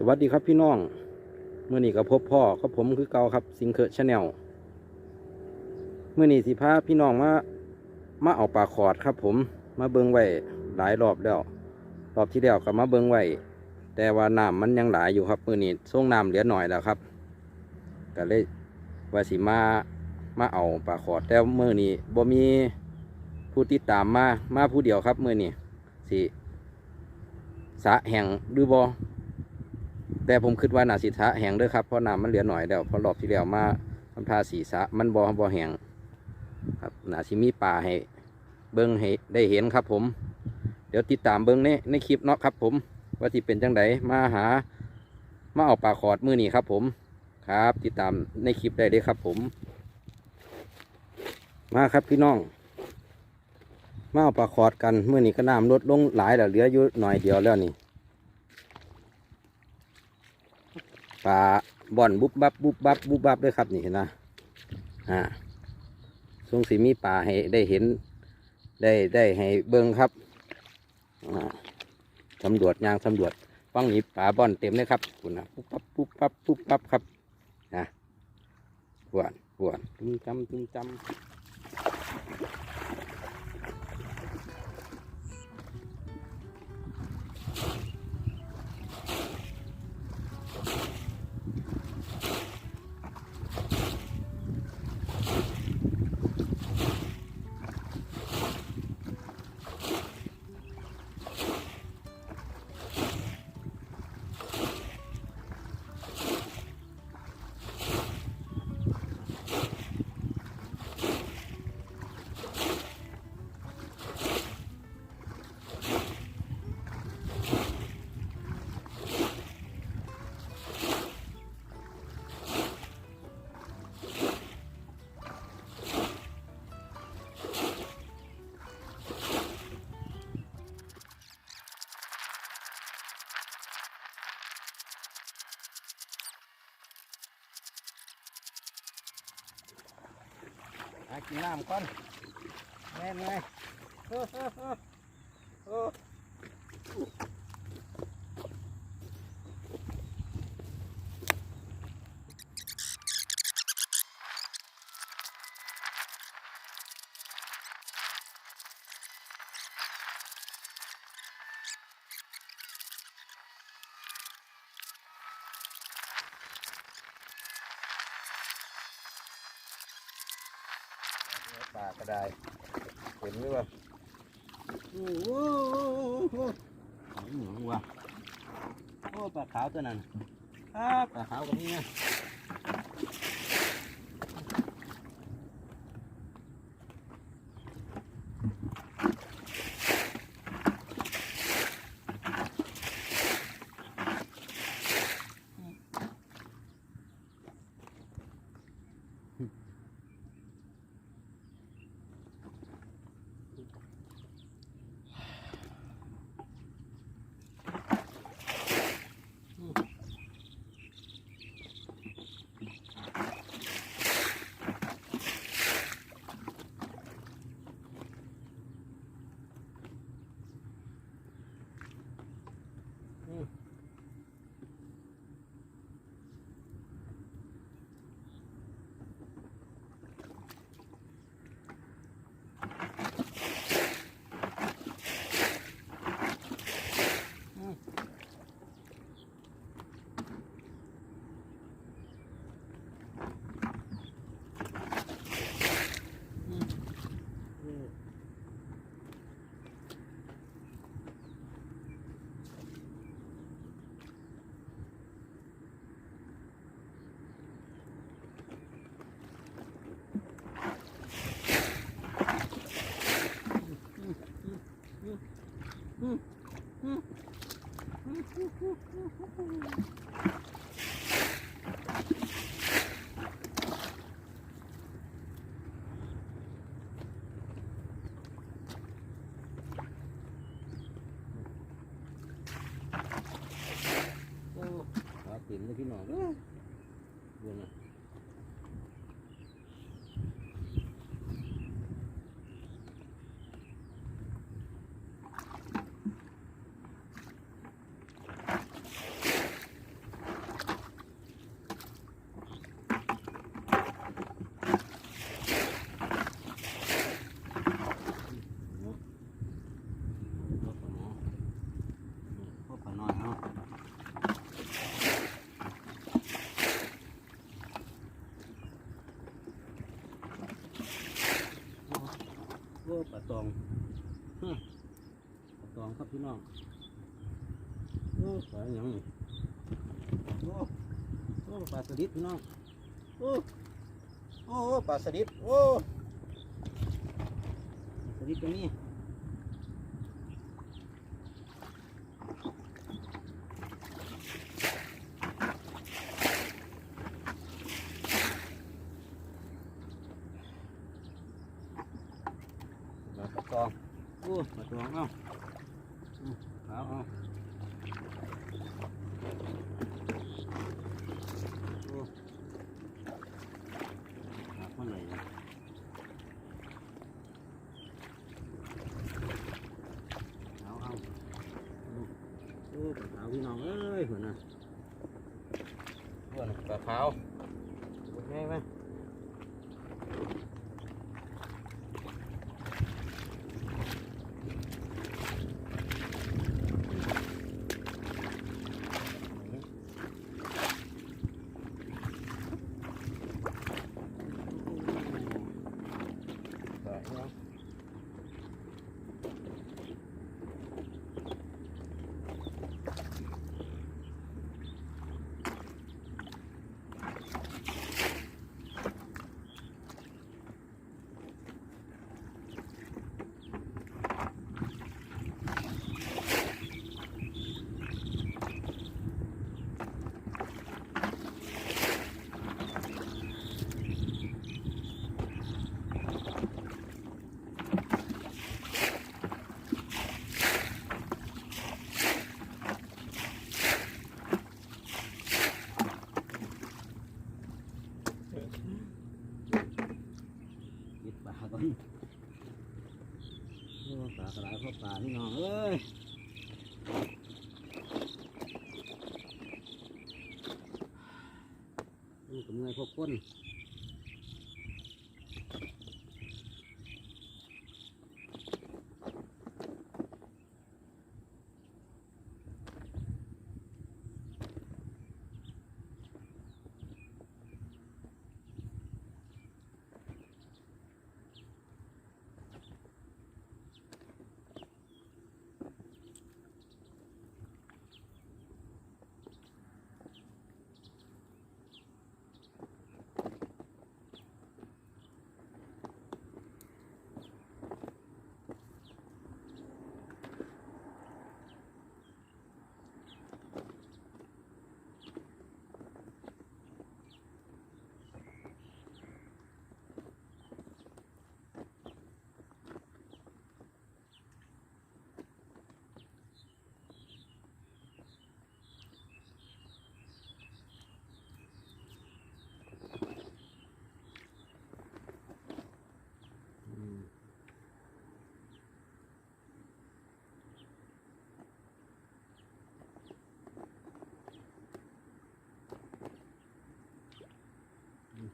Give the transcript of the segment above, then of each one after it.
สวัสดีครับพี่น้อง เมื่อนี้ก็พบพ่อก็ผมคือเก่าครับซิงเกิลชาแนลเมื่อนี้สิพาพี่น้องมามาเอาปลาขอดครับ ผมมาเบิงไว้หลายรอบแล้ว รอบที่แล้วก็มาเบิงไว้แต่ว่าน้ำมันยังหลายอยู่ครับมื่อนี้ส่งน้ำเหลือหน่อยแล้วครับก็เลยว่าสิมามาเอาปลาขอดแต่เมื่อนี้บ่มีผู้ติดตามมามาผู้เดียวครับมื่อนี้สิสะแห่งหรือบอ แต่ผมคิดว่านาสิทะแห้งเด้วยครับเพราะน้ำมันเหลือหน่อยแล้วเพราะรอบที่แล้วมาทำทาสีสะมันบ่บ่แห้งครับนาสิมีป่าให้เบิ้งให้ได้เห็นครับผม เดี๋ยวติดตามเบิ้งในในคลิปเนาะครับ ผมว่าที่เป็นจังไดมาหามาเอาปลาขอดมือนี้ครับ ผมครับ ติดตามในคลิปได้เลยครับ ผม มาครับพี่น้อง มาเอาปลาขอดกันมือนี้ก็น้ำลดลงหลายแล้วเหลืออยู่หน่อยเดียวแล้วนี่ ปลาบ่อนบุบบับบุบบับบุบบับด้วยครับนี่เห็นนะอ่าทรงสีมีปลาให้ได้เห็น ได้ได้ให้เบิ้งครับอ่าสำรวจยางสำรวจฟังนี้ปลาบ่อนเต็มเลยครับคุณนะปุ๊บปั๊บปุ๊บปั๊บปุ๊บปั๊บครับนะหวานหวานตุ้มจำตุ้มจำ กินน้ำก่อนแม่นไงโอ้โอ้โอ้โอ้ปลาก็ได้เห็นไหมวะโอ้โหหนูวโอ้ปลาขาวตัวนั้นครับปลาขาวกับนี่นะ โอ้ปลาติ่มเลยพี่น้องเอ้ยเบิ่งนะ ตองตองครับพี่น้องโอ้ปลาหยังนี่โอ้โอ้ปลาสลิดพี่น้องโอ้โอ้ปลาสลิดโอ้สลิดตรงนี้ โอ้ปลายพ่อป่าพี่น้องเอ้ยนี่กับเงยพวกคนอืมอืม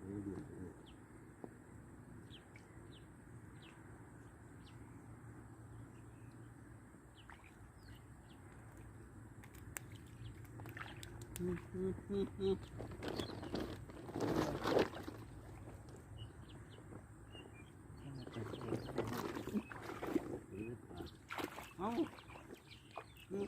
โอ้ยเดือดเลย อืมอืมอืมอืม เอาพี่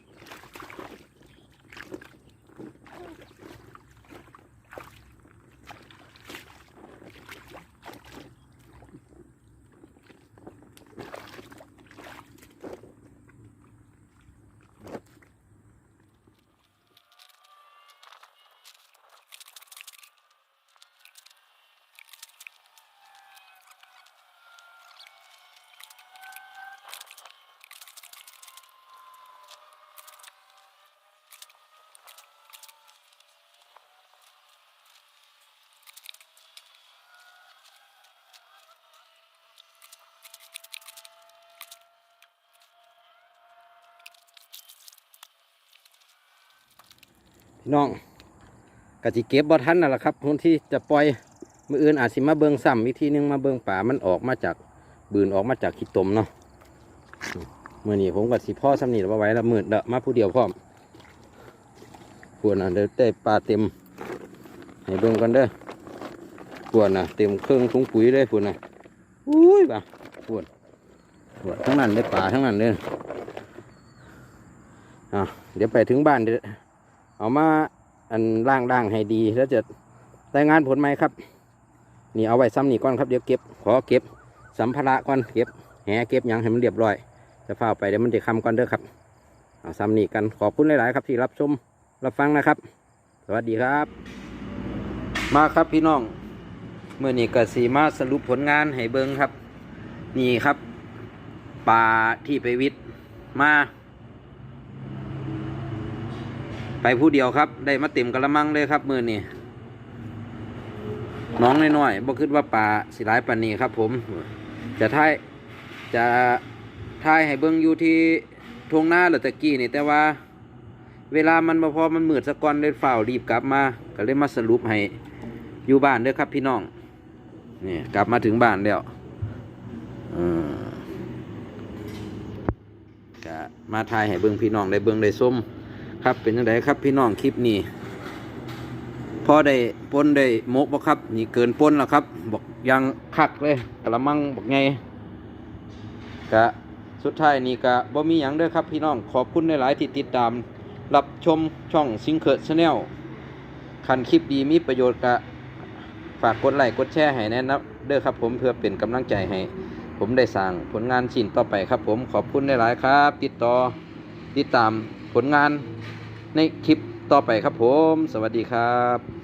น้องกะจิเก็บบ่ทันนั่นแหละครับคนที่จะปล่อยมืออื่นอาจสิมาเบิงซ้ำวิธีหนึงมาเบิงป่ามันออกมาจากบืนออกมาจากขี้ตมเนาะเมื่อนี้ผมกับสิพ่อซ้ำนี่แล้วไว้ล้วมืดเดอะมาผู้เดียวพร้อมปวดน่ะเดี๋ยวได้ปลาเต็มให้เบิ่งกันเด้อปวดน่ะเต็มเครื่องถุงปุ๋ยเลยปวดน่ะอุ้ยบ่าปวดปวดทั้งนั้นเลยป่าทั้งนั้นเลยอะเดี๋ยวไปถึงบ้านเดี๋ยว เอามาอันล่างด่างให้ดีแล้วจะรายงานผลไหมครับ นี่เอาไว้ซ้ำนี่ก่อนครับเดี๋ยวเก็บ ขอเก็บสัมภาระก่อนเก็บแหเก็บยังให้มันเรียบร้อย จะเฝ้าไปเดี๋ยวมันจะคำก่อนเด้อครับเอาซ้ำนี่กันขอบคุณหลาย ๆ ครับที่รับชมรับฟังนะครับ สวัสดีครับ มาครับพี่น้องเมื่อนี้กสีมาสรุปผลงานให้เบิ้งครับ นี่ครับปลาที่ไปวิทย์มา ไปผู้เดียวครับ ได้มาเต็มกระมังเลยครับมือนี้น้องน้อยๆบ่คิดว่าปลาสิหลายปานนี้ครับ ผม จะท้ายจะท้ายให้เบิงอยู่ที่ทงหน้าหรือตะกี้นี่ แต่ว่า เวลามันบ่พอมันมืดสะก่อนเลยฝ่าวรีบกลับมาก็เลยมาสรุปให้อยู่บ้านเด้อครับ พี่น้องนี่กลับมาถึงบ้านแล้วอืมก็มาทายให้เบิ่งพี่น้องได้เบิ่งได้ส้ม ครับเป็นยังไงครับพี่น้องคลิปนี้พอได้ปนได้มกบ่ครับ นี่เกินปนแล้วครับ บอกยังคักเลยกระมังบอกไงกะสุดท้ายนี่กะบ่มีหยังเด้อครับพี่น้องขอบคุณหลายๆที่ติดตาม รับชมช่องซิงเกิร์ชาแนลคันคลิปดีมีประโยชน์กะฝากกดไลค์กดแชร์ให้แนะนำเด้อครับผมเพื่อเป็นกำลังใจให้ ผมได้สร้างผลงานชิ้นต่อไปครับผมขอบคุณหลายๆครับ ติดต่อติดตาม ผลงานในคลิปต่อไปครับผม สวัสดีครับ